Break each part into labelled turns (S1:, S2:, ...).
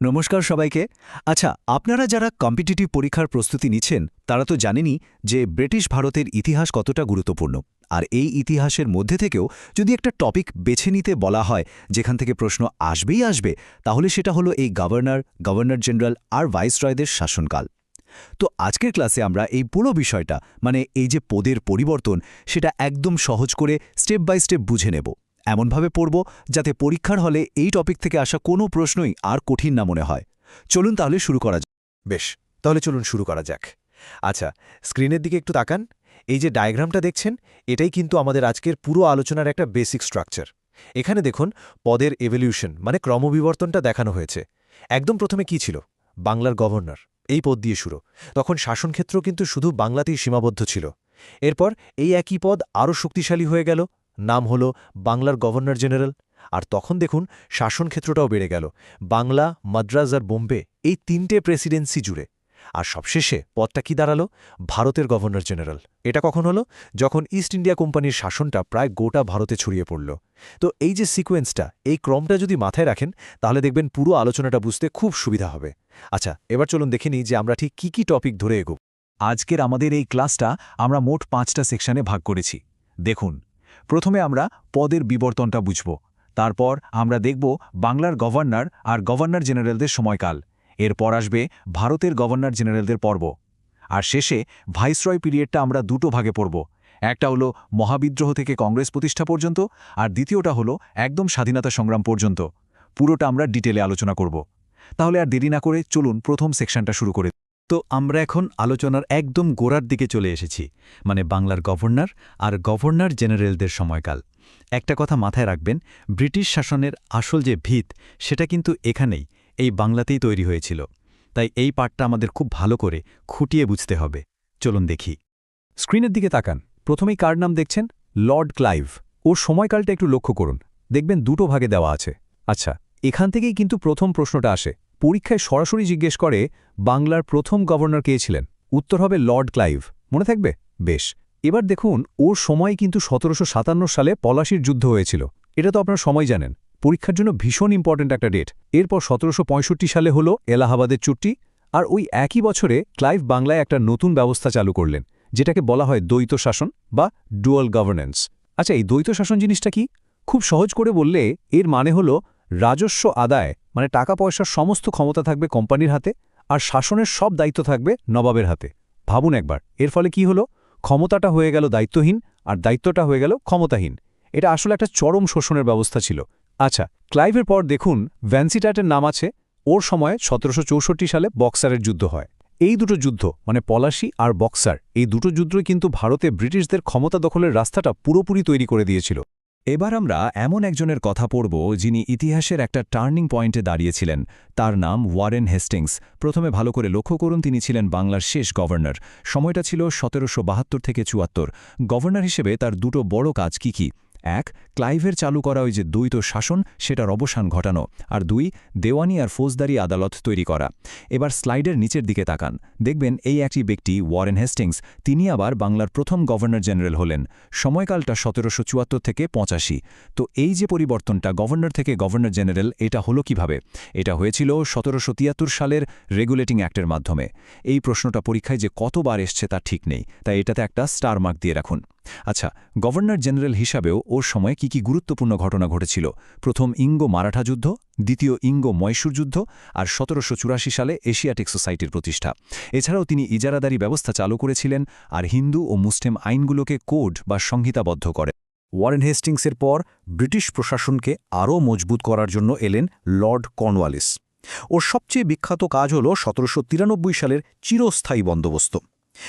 S1: নমস্কার সবাইকে। আচ্ছা আপনারা যারা কম্পিটিটিভ পরীক্ষার প্রস্তুতি নিচ্ছেন, তারা তো জানেনই যে ব্রিটিশ ভারতের ইতিহাস কতটা গুরুত্বপূর্ণ। আর এই ইতিহাসের মধ্যে থেকেও যদি একটা টপিক বেছে নিতে বলা হয়, যেখান থেকে প্রশ্ন আসবেই আসবে, তাহলে সেটা হলো এই গভর্নর গভর্নর জেনারেল আর ভাইসরয়দের শাসনকাল। তো আজকের ক্লাসে আমরা এই পুরো বিষয়টা মানে এই যে পদের পরিবর্তন, সেটা একদম সহজ করে স্টেপ বাই স্টেপ বুঝে নেব। এমনভাবে পড়ব যাতে পরীক্ষার হলে এই টপিক থেকে আসা কোনো প্রশ্নই আর কঠিন না মনে হয়। চলুন তাহলে শুরু করা যাক।
S2: বেশ, তাহলে চলুন শুরু করা যাক। আচ্ছা স্ক্রিনের দিকে একটু তাকান। এই যে ডায়াগ্রামটা দেখছেন, এটাই কিন্তু আমাদের আজকের পুরো আলোচনার একটা বেসিক স্ট্রাকচার এখানে দেখুন, পদের এভলিউশন মানে ক্রমবিবর্তনটা দেখানো হয়েছে। একদম প্রথমে কি ছিল? বাংলার গভর্নর এই পদ দিয়ে শুরু। তখন শাসনক্ষেত্র কিন্তু শুধু বাংলাতেই সীমাবদ্ধ ছিল। এরপর এই একই পদ আরও শক্তিশালী হয়ে গেল। নাম হল বাংলার গভর্নর জেনারেল। আর তখন দেখুন শাসনক্ষেত্রটাও বেড়ে গেল। বাংলা, মাদ্রাজ আর বোম্বে এই তিনটে প্রেসিডেন্সি জুড়ে। আর সবশেষে পদটা কি দাঁড়াল? ভারতের গভর্নর জেনারেল। এটা কখন হলো? যখন ইস্ট ইন্ডিয়া কোম্পানির শাসনটা প্রায় গোটা ভারতে ছড়িয়ে পড়ল। তো এই যে সিকোয়েন্সটা, এই ক্রমটা যদি মাথায় রাখেন, তাহলে দেখবেন পুরো আলোচনাটা বুঝতে খুব সুবিধা হবে। আচ্ছা এবার চলুন দেখে নিই যে আমরা ঠিক কি কি টপিক ধরে এগোব।
S1: আজকের আমাদের এই ক্লাসটা আমরা মোট পাঁচটা সেকশনে ভাগ করেছি। দেখুন প্রথমে আমরা পদের বিবর্তনটা বুঝব। তারপর আমরা দেখব বাংলার গভর্নর আর গভর্নর জেনারেলদের সময়কাল। এরপর আসবে ভারতের গভর্নর জেনারেলদের পর্ব। আর শেষে ভাইসরয় পিরিয়ডটা আমরা দুটো ভাগে পড়ব। একটা হলো মহাবিদ্রোহ থেকে কংগ্রেস প্রতিষ্ঠা পর্যন্ত, আর দ্বিতীয়টা হলো একদম স্বাধীনতা সংগ্রাম পর্যন্ত। পুরোটা আমরা ডিটেলে আলোচনা করব। তাহলে আর দেরি না করে চলুন প্রথম সেকশনটা শুরু করে তো আমরা এখন আলোচনার একদম গোড়ার দিকে চলে এসেছি মানে বাংলার গভর্নর আর গভর্নর জেনারেলদের সময়কাল। একটা কথা মাথায় রাখবেন, ব্রিটিশ শাসনের আসল যে ভিত, সেটা কিন্তু এখানেই, এই বাংলাতেই তৈরি হয়েছিল। তাই এই পাঠটা আমাদের খুব ভালো করে খুঁটিয়ে বুঝতে হবে। চলুন দেখি। স্ক্রিনের দিকে তাকান। প্রথমেই কার নাম দেখছেন? Lord Clive. ওর সময়কালটা একটু লক্ষ্য করুন। দেখবেন দুটো ভাগে দেওয়া আছে। আচ্ছা এখান থেকেই কিন্তু প্রথম প্রশ্নটা আসে। পরীক্ষায় সরাসরি জিজ্ঞেস করে, বাংলার প্রথম গভর্নর কে ছিলেন? উত্তর হবে, লর্ড ক্লাইভ। মনে থাকবে? বেশ। এবার দেখুন, ওর সময় কিন্তু সতেরোশো সাতান্ন সালে পলাশির যুদ্ধ হয়েছিল। এটা তো আপনার সময় জানেন। পরীক্ষার জন্য ভীষণ ইম্পর্ট্যান্ট একটা ডেট এরপর সতেরোশো পঁয়ষট্টি সালে হলো এলাহাবাদের চুক্তি, আর ওই একই বছরে ক্লাইভ বাংলায় একটা নতুন ব্যবস্থা চালু করলেন, যেটাকে বলা হয় দ্বৈত শাসন বা ডুয়াল গভর্নেন্স আচ্ছা এই দ্বৈত শাসন জিনিসটা কি? খুব সহজ করে বললে, এর মানে হলো রাজস্ব আদায় মানে টাকা পয়সার সমস্ত ক্ষমতা থাকবে কোম্পানির হাতে আর শাসনের সব দায়িত্ব থাকবে নবাবের হাতে। ভাবুন একবার, এর ফলে কি হলো? ক্ষমতাটা হয়ে গেল দায়িত্বহীন আর দায়িত্বটা হয়ে গেল ক্ষমতাহীন। এটা আসলে একটা চরম শোষণের ব্যবস্থা ছিল। আচ্ছা ক্লাইভের পর দেখুন, ভ্যান্সিটাটের নাম আছে, ওর সময়ে সতেরোশো সালে বক্সারের যুদ্ধ হয়। এই দুটো যুদ্ধ মানে পলাশি আর বক্সার, এই দুটো যুদ্ধই কিন্তু ভারতে ব্রিটিশদের ক্ষমতা দখলের রাস্তাটা পুরোপুরি তৈরি করে দিয়েছিল। এবার আমরা এমন একজনের কথা পড়ব যিনি ইতিহাসের একটা টার্নিং পয়েন্টে দাঁড়িয়েছিলেন। তার নাম ওয়ারেন হেস্টিংস। প্রথমে ভালো করে লক্ষ্য করুন, তিনি ছিলেন বাংলার শেষ গভর্নর। সময়টা ছিল সতেরোশো বাহাত্তর থেকে চুয়াত্তর। গভর্নর হিসেবে তার দুটো বড় কাজ কী কি? এক, ক্লাইভের চালু করা ওই যে দ্বৈত শাসন, সেটার অবসান ঘটানো। আর দুই, দেওয়ানি আর ফৌজদারি আদালত তৈরি করা। এবার স্লাইডের নিচের দিকে তাকান। দেখবেন এই একটি ব্যক্তি ওয়ারেন হেস্টিংস, তিনি আবার বাংলার প্রথম গভর্নর জেনারেল হলেন। সময়কালটা সতেরোশো চুয়াত্তর থেকে পঁচাশি। তো এই যে পরিবর্তনটা গভর্নর থেকে গভর্নর জেনারেল, এটা হলো কীভাবে? এটা হয়েছিল সতেরোশো তিয়াত্তর সালের রেগুলেটিং অ্যাক্টের মাধ্যমে। এই প্রশ্নটা পরীক্ষায় যে কতবার এসছে তা ঠিক নেই। তাই এটাতে একটা স্টার মার্ক দিয়ে রাখুন। আচ্ছা গভর্নর জেনারেল হিসাবেও ওর সময় কি কি গুরুত্বপূর্ণ ঘটনা ঘটেছিল? প্রথম ইঙ্গো মারাঠা যুদ্ধ, দ্বিতীয় ইঙ্গো মৈশুর যুদ্ধ আর সতেরোশো চুরাশি সালে এশিয়াটিক সোসাইটির প্রতিষ্ঠা। এছাড়াও তিনি ইজারাদারি ব্যবস্থা চালু করেছিলেন আর হিন্দু ও মুসলিম আইনগুলোকে কোড বা সংহিতাবদ্ধ করে। ওয়ারেন হেস্টিংসের পর ব্রিটিশ প্রশাসনকে আরও মজবুত করার জন্য এলেন লর্ড কর্নওয়ালিস। ওর সবচেয়ে বিখ্যাত কাজ হল সতেরোশো তিরানব্বই সালের চিরস্থায়ী বন্দোবস্ত।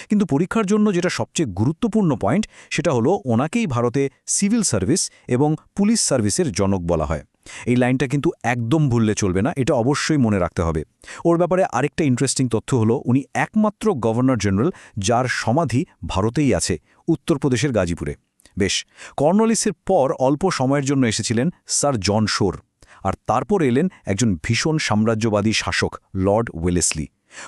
S1: কিন্তু পরীক্ষার জন্য যেটা সবচেয়ে গুরুত্বপূর্ণ পয়েন্ট, সেটা হলো ওনাকেই ভারতে সিভিল সার্ভিস এবং পুলিশ সার্ভিসের জনক বলা হয়। এই লাইনটা কিন্তু একদম ভুললে চলবে না, এটা অবশ্যই মনে রাখতে হবে। ওর ব্যাপারে আরেকটা ইন্টারেস্টিং তথ্য হলো, উনি একমাত্র গভর্নর জেনারেল যার সমাধি ভারতেই আছে, উত্তরপ্রদেশের গাজীপুরে। বেশ কর্নলিসের পর অল্প সময়ের জন্য এসেছিলেন স্যার জন শোর, আর তারপর এলেন একজন ভীষণ সাম্রাজ্যবাদী শাসক, লর্ড ওয়েলেসলি।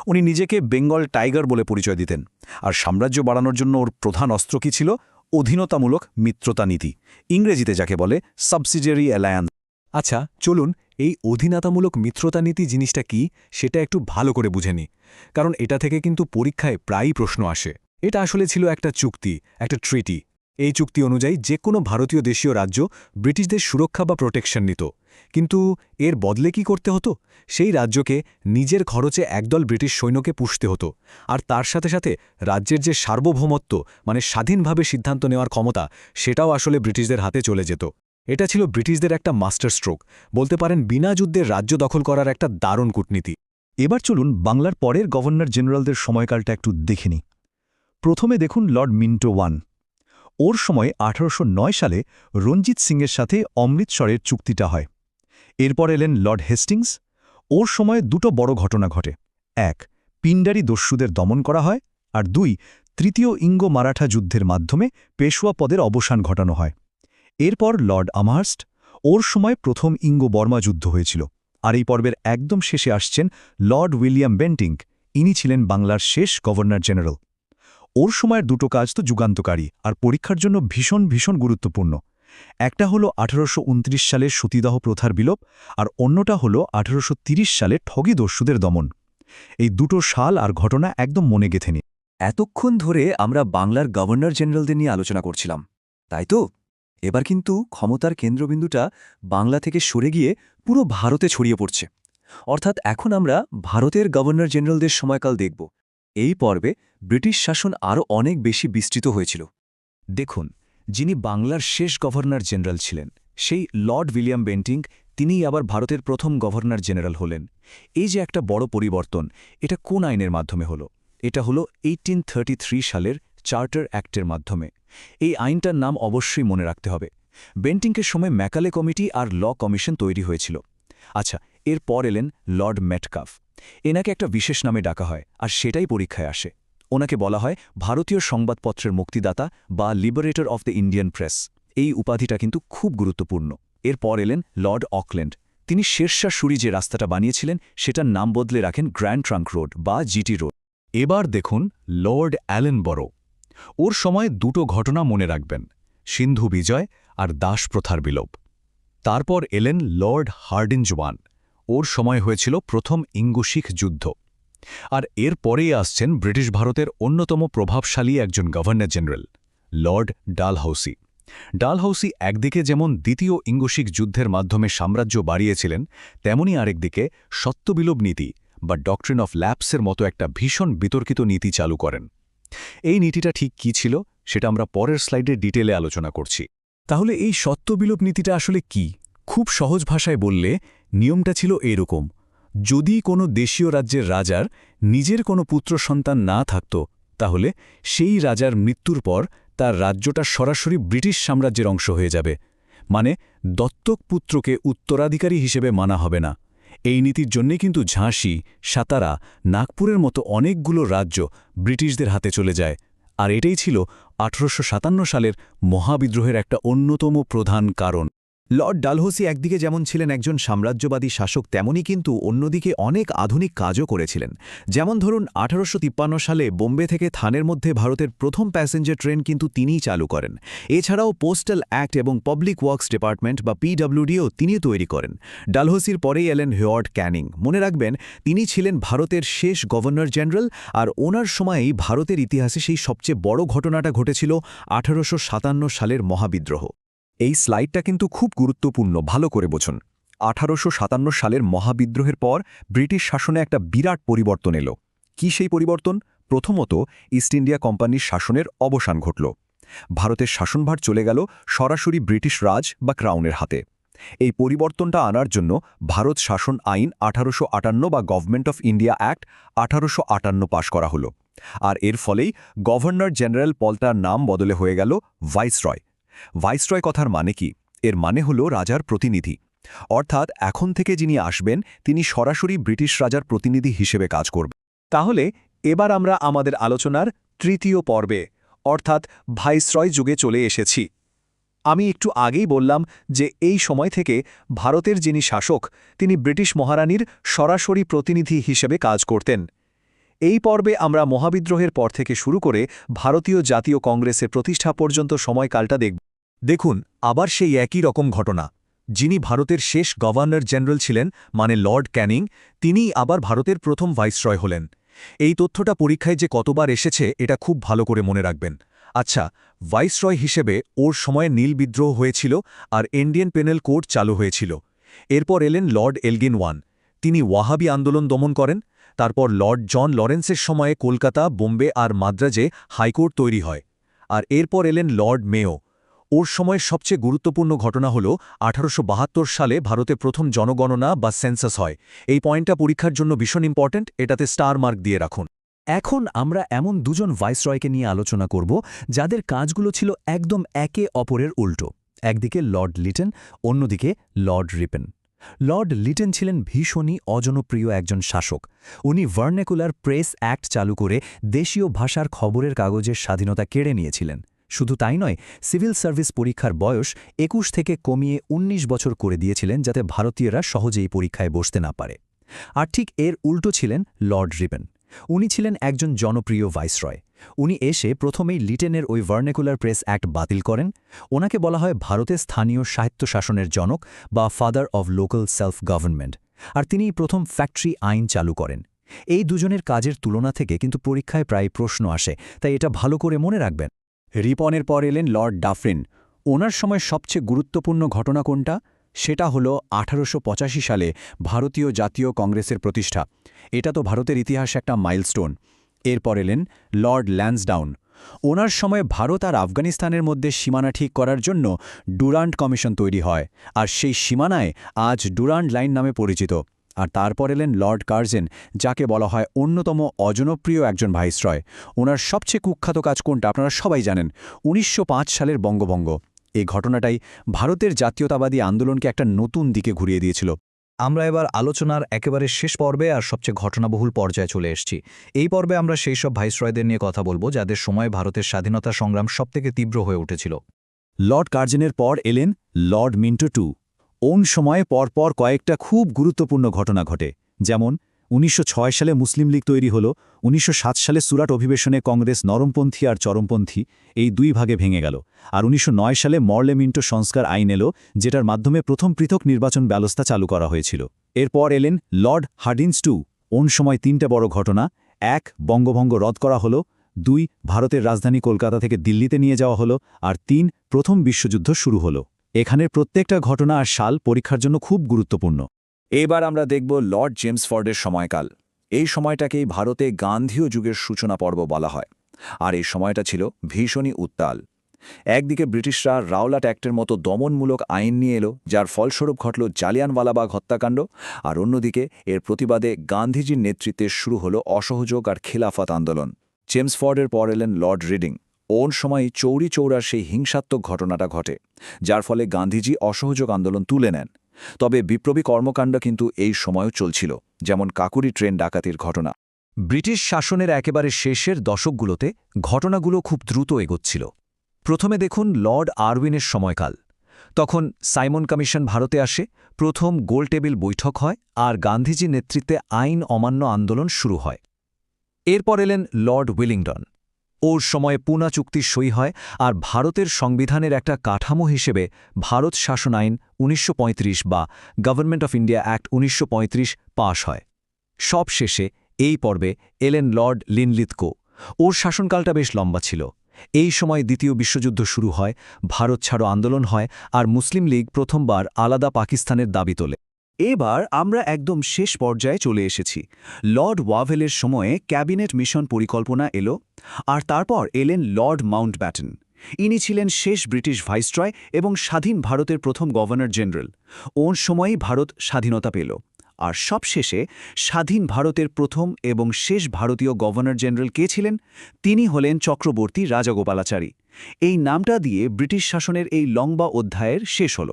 S1: উনি নিজেকে বেঙ্গল টাইগার বলে পরিচয় দিতেন, আর সাম্রাজ্য বাড়ানোর জন্য ওর প্রধান অস্ত্র কী ছিল? অধীনতামূলক মিত্রতা নীতি, ইংরেজিতে যাকে বলে সাবসিডিয়ারি অ্যালায়ান্স আচ্ছা চলুন এই অধীনতামূলক মিত্রতা নীতি জিনিসটা কি, সেটা একটু ভালো করে বুঝে নি কারণ এটা থেকে কিন্তু পরীক্ষায় প্রায়ই প্রশ্ন আসে। এটা আসলে ছিল একটা চুক্তি, একটা ট্রিটি এই চুক্তি অনুযায়ী যে কোনো ভারতীয় দেশীয় রাজ্য ব্রিটিশদের সুরক্ষা বা প্রোটেকশন নিত। কিন্তু এর বদলে কি করতে হতো? সেই রাজ্যকে নিজের খরচে একদল ব্রিটিশ সৈন্যকে পুষতে হতো। আর তার সাথে সাথে রাজ্যের যে সার্বভৌমত্ব মানে স্বাধীনভাবে সিদ্ধান্ত নেওয়ার ক্ষমতা, সেটাও আসলে ব্রিটিশদের হাতে চলে যেত। এটা ছিল ব্রিটিশদের একটা মাস্টার স্ট্রোক। বলতে পারেন, বিনা যুদ্ধের রাজ্য দখল করার একটা দারুণ কূটনীতি।
S3: এবার চলুন বাংলার পরের গভর্নর জেনারেলদের সময়কালটা একটু দেখে নিই। প্রথমে দেখুন লর্ড মিন্টো ওয়ান। ওর সময় আঠারোশো নয় সালে রঞ্জিত সিংয়ের সাথে অমৃতসরের চুক্তিটা হয়। এরপর এলেন লর্ড হেস্টিংস। ওর সময় দুটো বড় ঘটনা ঘটে। এক পিন্ডারি দস্যুদের দমন করা হয়, আর দুই, তৃতীয় ইঙ্গ মারাঠা যুদ্ধের মাধ্যমে পেশোয়া পদের অবসান ঘটানো হয়। এরপর লর্ড আমার্স্ট, ওর সময় প্রথম ইঙ্গ বর্মা যুদ্ধ হয়েছিল, আর এই পর্বের একদম শেষে আসছেন লর্ড উইলিয়াম বেন্টিং, ইনি ছিলেন বাংলার শেষ গভর্নর জেনারেল। ওর সময়ের দুটো কাজ তো যুগান্তকারী, আর পরীক্ষার জন্য ভীষণ ভীষণ গুরুত্বপূর্ণ। একটা হলো আঠারোশো সালের সতীদাহ প্রথার বিলোপ আর অন্যটা হলো আঠারোশো সালে ঠগি দস্যুদের দমন। এই দুটো সাল আর ঘটনা একদম মনে গেথে নি।
S4: এতক্ষণ ধরে আমরা বাংলার গভর্নর জেনারেলদের নিয়ে আলোচনা করছিলাম তাই তো? এবার কিন্তু ক্ষমতার কেন্দ্রবিন্দুটা বাংলা থেকে সরে গিয়ে পুরো ভারতে ছড়িয়ে পড়ছে। অর্থাৎ এখন আমরা ভারতের গভর্নর জেনারেলদের সময়কাল দেখব। এই পর্বে ব্রিটিশ শাসন আরও অনেক বেশি বিস্তৃত হয়েছিল।
S1: দেখুন যিনি বাংলার শেষ গভর্নর জেনারেল ছিলেন। সেই লর্ড উইলিয়াম বেন্টিং তিনিই আবার ভারতের প্রথম গভর্নর জেনারেল হলেন। এই যে একটা বড় পরিবর্তন, এটা কোন আইনের মাধ্যমে হলো? এটা হলো এইটিন সালের চার্টার অ্যাক্টের মাধ্যমে। এই আইনটার নাম অবশ্যই মনে রাখতে হবে। বেন্টিংকের সময় ম্যাকালে কমিটি আর ল কমিশন তৈরি হয়েছিল। আচ্ছা এরপর এলেন লর্ড ম্যাটকাফ এনাকে একটা বিশেষ নামে ডাকা হয়, আর সেটাই পরীক্ষায় আসে। ওনাকে বলা হয় ভারতীয় সংবাদপত্রের মুক্তিদাতা বা liberator of the Indian press. এই উপাধিটা কিন্তু খুব গুরুত্বপূর্ণ। এরপর এলেন লর্ড অকল্যান্ড। তিনি শেরশাহ সুরি যে রাস্তাটা বানিয়েছিলেন, সেটার নাম বদলে রাখেন গ্র্যান্ড ট্রাঙ্ক রোড বা জিটি রোড।
S3: এবার দেখুন লর্ড অ্যালেন বড়ো ওর সময় দুটো ঘটনা মনে রাখবেন, সিন্ধু বিজয় আর দাস প্রথার বিলোপ। তারপর এলেন লর্ড হার্ডিঞ্জ ওয়ান ওর সময় হয়েছিল প্রথম ইঙ্গুশিখ যুদ্ধ। আর এর পরেই আসছেন ব্রিটিশ ভারতের অন্যতম প্রভাবশালী একজন governor general, lord Dalhousie Dalhousie একদিকে যেমন দ্বিতীয় ইঙ্গুশিক যুদ্ধের মাধ্যমে সাম্রাজ্য বাড়িয়েছিলেন, তেমনি আরেকদিকে সত্যবিলোপ নীতি বা ডক্ট্রিন অফ ল্যাপসের মতো একটা ভীষণ বিতর্কিত নীতি চালু করেন। এই নীতিটা ঠিক কি ছিল সেটা আমরা পরের স্লাইডে ডিটেলে আলোচনা করছি।
S1: তাহলে এই সত্যবিলোপ নীতিটা আসলে কি? খুব সহজ ভাষায় বললে নিয়মটা ছিল এরকম যদি কোনো দেশীয় রাজ্যের রাজার নিজের কোনো পুত্র সন্তান না থাকত, তাহলে সেই রাজার মৃত্যুর পর তার রাজ্যটা সরাসরি ব্রিটিশ সাম্রাজ্যের অংশ হয়ে যাবে। মানে দত্তক পুত্রকে উত্তরাধিকারী হিসেবে মানা হবে না। এই নীতির জন্যে কিন্তু ঝাঁসি, সাতারা, নাগপুরের মতো অনেকগুলো রাজ্য ব্রিটিশদের হাতে চলে যায়। আর এটাই ছিল আঠারোশো সাতান্ন সালের মহাবিদ্রোহের একটা অন্যতম প্রধান কারণ।
S3: লর্ড ডালহৌসি একদিকে যেমন ছিলেন একজন সাম্রাজ্যবাদী শাসক তেমনই কিন্তু অন্যদিকে অনেক আধুনিক কাজও করেছিলেন। যেমন ধরুন, আঠারোশো তিপ্পান্ন সালে বোম্বে থেকে থানের মধ্যে ভারতের প্রথম প্যাসেঞ্জার ট্রেন কিন্তু তিনিই চালু করেন। এছাড়াও পোস্টাল অ্যাক্ট এবং পাবলিক ওয়ার্কস ডিপার্টমেন্ট বা পিডব্লিউডিও তিনি তৈরি করেন। ডালহৌসির পরেই এলেন হেওয়ার্ড ক্যানিং। মনে রাখবেন, তিনি ছিলেন ভারতের শেষ গভর্নর জেনারেল আর ওনার সময়েই ভারতের ইতিহাসে সেই সবচেয়ে বড় ঘটনাটা ঘটেছিল আঠারোশো সাতান্ন সালের মহাবিদ্রোহ।
S1: এই স্লাইডটা কিন্তু খুব গুরুত্বপূর্ণ, ভালো করে বোঝুন। আঠারোশো সাতান্ন সালের মহাবিদ্রোহের পর ব্রিটিশ শাসনে একটা বিরাট পরিবর্তন এলো। কি সেই পরিবর্তন? প্রথমত ইস্ট ইন্ডিয়া কোম্পানির শাসনের অবসান ঘটল। ভারতের শাসনভার চলে গেল সরাসরি ব্রিটিশ রাজ বা ক্রাউনের হাতে। এই পরিবর্তনটা আনার জন্য ভারত শাসন আইন আঠারোশো আটান্ন বা গভর্নমেন্ট অফ ইন্ডিয়া অ্যাক্ট আঠারোশো আটান্ন পাশ করা হলো। আর এর ফলেই গভর্নর জেনারেল পলটার নাম বদলে হয়ে গেল ভাইসরয়। ভাইসরয় কথার মানে কি? এর মানে হল রাজার প্রতিনিধি। অর্থাৎ এখন থেকে যিনি আসবেন, তিনি সরাসরি ব্রিটিশ রাজার প্রতিনিধি হিসেবে কাজ করবেন। তাহলে এবার আমরা আমাদের আলোচনার তৃতীয় পর্বে, অর্থাৎ ভাইসরয় যুগে চলে এসেছি। আমি একটু আগেই বললাম যে এই সময় থেকে ভারতের যিনি শাসক, তিনি ব্রিটিশ মহারানীর সরাসরি প্রতিনিধি হিসেবে কাজ করতেন। এই পর্বে আমরা মহাবিদ্রোহের পর থেকে শুরু করে ভারতীয় জাতীয় কংগ্রেসের প্রতিষ্ঠা পর্যন্ত সময়কালটা দেখব। দেখুন, আবার সেই একই রকম ঘটনা।
S3: যিনি ভারতের শেষ গভর্নর জেনারেল ছিলেন মানে লর্ড ক্যানিং, তিনিই আবার ভারতের প্রথম ভাইসরয় হলেন। এই তথ্যটা পরীক্ষায় যে কতবার এসেছে, এটা খুব ভালো করে মনে রাখবেন। আচ্ছা ভাইসরয় হিসেবে ওর সময়ে নীল বিদ্রোহ হয়েছিল আর ইন্ডিয়ান পেনেল কোড চালু হয়েছিল। এরপর এলেন লর্ড এলগিন ওয়ান। তিনি ওয়াহাবি আন্দোলন দমন করেন, তারপর লর্ড জন লরেন্সের সময়ে কলকাতা, বোম্বে আর মাদ্রাজে হাইকোর্ট তৈরি হয়। আর এরপর এলেন লর্ড মেও ওর সময় সবচেয়ে গুরুত্বপূর্ণ ঘটনা হল আঠারোশো বাহাত্তর সালে ভারতে প্রথম জনগণনা বা সেন্সাস হয়। এই পয়েন্টটা পরীক্ষার জন্য ভীষণ ইম্পর্ট্যান্ট এটাতে স্টার মার্ক দিয়ে রাখুন।
S5: এখন আমরা এমন দুজন ভাইসরয়কে নিয়ে আলোচনা করব, যাদের কাজগুলো ছিল একদম একে অপরের উল্টো। একদিকে লর্ড লিটন, অন্যদিকে লর্ড রিপেন। লর্ড লিটন ছিলেন ভীষণই অজনপ্রিয় একজন শাসক। উনি ভার্নেকুলার প্রেস অ্যাক্ট চালু করে দেশীয় ভাষার খবরের কাগজের স্বাধীনতা কেড়ে নিয়েছিলেন। শুধু তাই নয়, সিভিল সার্ভিস পরীক্ষার বয়স একুশ থেকে কমিয়ে ১৯ বছর করে দিয়েছিলেন যাতে ভারতীয়রা সহজেই পরীক্ষায় বসতে না পারে। আর ঠিক এর উল্টো ছিলেন লর্ড রিবেন উনি ছিলেন একজন জনপ্রিয় ভাইসরয়। উনি এসে প্রথমেই লিটেনের ওই ভার্নেকুলার প্রেস অ্যাক্ট বাতিল করেন। ওনাকে বলা হয় ভারতের স্থানীয় সাহিত্য শাসনের জনক বা father of local self government. আর তিনিই প্রথম ফ্যাক্টরি আইন চালু করেন। এই দুজনের কাজের তুলনা থেকে কিন্তু পরীক্ষায় প্রায় প্রশ্ন আসে, তাই এটা ভালো করে মনে রাখবেন।
S1: রিপনের পর এলেন লর্ড ডাফরিন। ওনার সময় সবচেয়ে গুরুত্বপূর্ণ ঘটনা কোনটা? সেটা হল আঠারোশো সালে ভারতীয় জাতীয় কংগ্রেসের প্রতিষ্ঠা। এটা তো ভারতের ইতিহাসে একটা মাইলস্টোন। এরপর এলেন লর্ড ল্যান্সডাউন। ওনার সময় ভারত আর আফগানিস্তানের মধ্যে সীমানা ঠিক করার জন্য ডুরান্ট কমিশন তৈরি হয়। আর সেই সীমানায় আজ ডুরান্ট লাইন নামে পরিচিত। আর তারপর এলেন লর্ড কার্জেন, যাকে বলা হয় অন্যতম অজনপ্রিয় একজন ভাইসরয়। ওনার সবচেয়ে কুখ্যাত কাজ কোনটা আপনারা সবাই জানেন, উনিশশো পাঁচ সালের বঙ্গভঙ্গ। এই ঘটনাটাই ভারতের জাতীয়তাবাদী আন্দোলনকে একটা নতুন দিকে ঘুরিয়ে দিয়েছিল।
S5: আমরা এবার আলোচনার একেবারে শেষ পর্বে আর সবচেয়ে ঘটনাবহুল পর্যায়ে চলে এসেছি। এই পর্বে আমরা সেই সব ভাইসরয়দের নিয়ে কথা বলব, যাদের সময় ভারতের স্বাধীনতা সংগ্রাম সবথেকে তীব্র হয়ে উঠেছিল।
S3: লর্ড কার্জেনের পর এলেন লর্ড মিন্টো টু। ওন সময়ে পরপর কয়েকটা খুব গুরুত্বপূর্ণ ঘটনা ঘটে। যেমন, উনিশশো ছয় সালে মুসলিম লীগ তৈরি হল, উনিশশো সাত সালে সুরাট অভিবেশনে কংগ্রেস নরমপন্থী আর চরমপন্থী এই দুই ভাগে ভেঙে গেল। আর উনিশশো নয় সালে মর্লে মিন্টো সংস্কার আইন এলো, যেটার মাধ্যমে প্রথম পৃথক নির্বাচন ব্যবস্থা চালু করা হয়েছিল। এরপর এলেন লর্ড হার্ডিন্স টু। ওন সময় তিনটা বড় ঘটনা। এক, বঙ্গভঙ্গ রদ করা হলো। দুই, ভারতের রাজধানী কলকাতা থেকে দিল্লিতে নিয়ে যাওয়া হলো। আর তিন, প্রথম বিশ্বযুদ্ধ শুরু হলো। এখানের প্রত্যেকটা ঘটনা আর সাল পরীক্ষার জন্য খুব গুরুত্বপূর্ণ।
S1: এবার আমরা দেখব লর্ড জেমস ফর্ডের সময়কাল। এই সময়টাকেই ভারতে গান্ধীয় যুগের সূচনা পর্ব বলা হয়। আর এই সময়টা ছিল ভীষণই উত্তাল। একদিকে ব্রিটিশরা রাওলাট অ্যাক্টের মতো দমনমূলক আইন নিয়ে এলো, যার ফলস্বরূপ ঘটল জালিয়ানওয়ালাবাগ হত্যাকাণ্ড, আর অন্যদিকে এর প্রতিবাদে গান্ধীজির নেতৃত্বে শুরু হল অসহযোগ আর খিলাফত আন্দোলন। জেমস ফর্ডের পর এলেন লর্ড রিডিং। ওন সময় চৌরি চৌরার সেই হিংসাত্মক ঘটনাটা ঘটে, যার ফলে গান্ধীজি অসহযোগ আন্দোলন তুলে নেন। তবে বিপ্লবী কর্মকাণ্ড কিন্তু এই সময়ও চলছিল, যেমন কাকুরি ট্রেন ডাকাতির ঘটনা।
S3: ব্রিটিশ শাসনের একেবারে শেষের দশকগুলোতে ঘটনাগুলো খুব দ্রুত এগোচ্ছিল। প্রথমে দেখুন লর্ড আরউইনের সময়কাল। তখন সাইমন কমিশন ভারতে আসে, প্রথম গোলটেবিল বৈঠক হয় আর গান্ধীজির নেতৃত্বে আইন অমান্য আন্দোলন শুরু হয়। এরপর এলেন লর্ড উইলিংটন। ওর সময়ে পুনা চুক্তি সই হয় আর ভারতের সংবিধানের একটা কাঠামো হিসেবে ভারত শাসন আইন উনিশশো পঁয়ত্রিশ বা গভর্নমেন্ট অফ ইন্ডিয়া অ্যাক্ট উনিশশো পাশ হয়। সব শেষে এই পর্বে এলেন লর্ড লিনলিতকো ওর শাসনকালটা বেশ লম্বা ছিল। এই সময় দ্বিতীয় বিশ্বযুদ্ধ শুরু হয়, ভারত ছাড়ো আন্দোলন হয় আর মুসলিম লীগ প্রথমবার আলাদা পাকিস্তানের দাবি তোলে।
S5: এবার আমরা একদম শেষ পর্যায়ে চলে এসেছি। লর্ড ওয়াভেলের সময়ে ক্যাবিনেট মিশন পরিকল্পনা এলো, আর তারপর এলেন লর্ড মাউন্ট ব্যাটন ইনি ছিলেন শেষ ব্রিটিশ ভাইসরয় এবং স্বাধীন ভারতের প্রথম গভর্নর জেনারেল। ওর সময়েই ভারত স্বাধীনতা পেল, আর সবশেষে স্বাধীন ভারতের প্রথম এবং শেষ ভারতীয় গভর্নর জেনারেল কে ছিলেন? তিনি হলেন চক্রবর্তী রাজাগোপালাচারী। এই নামটা দিয়ে ব্রিটিশ শাসনের এই লম্বা অধ্যায়ের শেষ হল।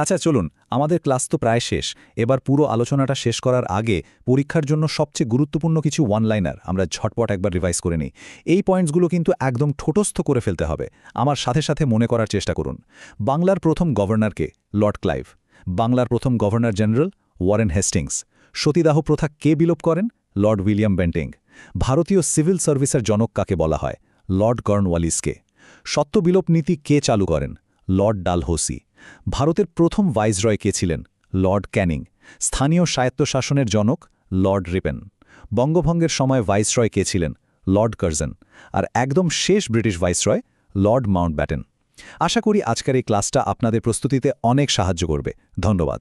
S3: আচ্ছা চলুন, আমাদের ক্লাস তো প্রায় শেষ। এবার পুরো আলোচনাটা শেষ করার আগে পরীক্ষার জন্য সবচেয়ে গুরুত্বপূর্ণ কিছু ওয়ান লাইনার আমরা ঝটপট একবার রিভাইজ করে নিই। এই পয়েন্টসগুলো কিন্তু একদম ঠোটস্থ করে ফেলতে হবে। আমার সাথে সাথে মনে করার চেষ্টা করুন। বাংলার প্রথম গভর্নরকে, লর্ড ক্লাইভ। বাংলার প্রথম গভর্নর জেনারেল, ওয়ারেন হেস্টিংস। সতীদাহ প্রথা কে বিলোপ করেন? Lord William Bentinck. ভারতীয় সিভিল সার্ভিসের জনক কাকে বলা হয়? লর্ড কর্নওয়ালিসকে। সত্য বিলোপ নীতি কে চালু করেন? Lord Dalhousie. ভারতের প্রথম ভাইসরয় কে ছিলেন? লর্ড ক্যানিং, স্থানীয় স্বায়ত্তশাসনের জনক লর্ড রিপেন। বঙ্গভঙ্গের সময় ভাইসরয় কে ছিলেন? লর্ড কার্জন, আর একদম শেষ British viceroy lord Mountbatten আশা করি আজকের এই ক্লাসটা আপনাদের প্রস্তুতিতে অনেক সাহায্য করবে। ধন্যবাদ।